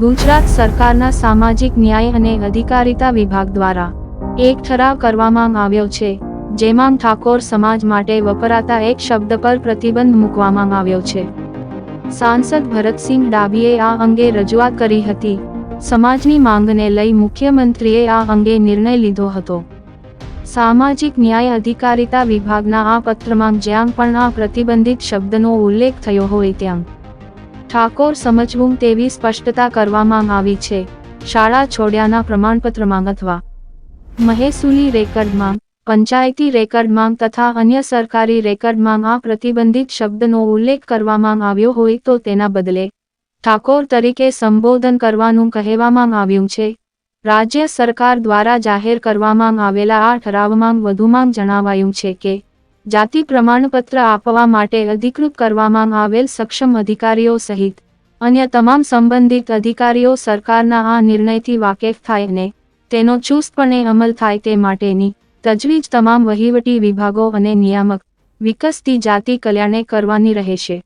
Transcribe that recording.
ગુજરાત સરકારના સામાજિક ન્યાય અને અધિકારિતા વિભાગ દ્વારા એક ઠરાવ કરવામાં આવ્યો છે, જેમાં ઠાકોર સમાજ માટે વપરાતા એક શબ્દ પર પ્રતિબંધ મૂકવામાં આવ્યો છે. સાંસદ ભરતસિંહ ડાબીએ આ અંગે રજૂઆત કરી હતી. સમાજની માંગને લઈ મુખ્યમંત્રીએ આ અંગે નિર્ણય લીધો હતો. સામાજિક ન્યાય અધિકારિતા વિભાગના આ પત્રમાં જ્યાં પણ આ પ્રતિબંધિત શબ્દનો ઉલ્લેખ થયો હોય ત્યાં ઠાકોર સમજવું તેવી સ્પષ્ટતા કરવામાં આવી છે. શાળા છોડ્યાના પ્રમાણપત્રમાં અથવા મહેસૂલી રેકર્ડમાં, પંચાયતી રેકર્ડમાં તથા અન્ય સરકારી રેકર્ડમાં આ પ્રતિબંધિત શબ્દનો ઉલ્લેખ કરવામાં આવ્યો હોય તો તેના બદલે ઠાકોર તરીકે સંબોધન કરવાનું કહેવામાં આવ્યું છે. રાજ્ય સરકાર દ્વારા જાહેર કરવામાં આવેલા આ ઠરાવમાં વધુમાં જણાવાયું છે કે જાતિ પ્રમાણપત્ર આપવા માટે અધિકૃત કરવામાં આવેલ સક્ષમ અધિકારીઓ સહિત અન્ય તમામ સંબંધિત અધિકારીઓ સરકારના આ નિર્ણયથી વાકેફ થાય અને તેનો ચુસ્તપણે અમલ થાય તે માટેની તજવીજ તમામ વહીવટી વિભાગો અને નિયામક વિકસતી જાતિ કલ્યાણે કરવાની રહેશે.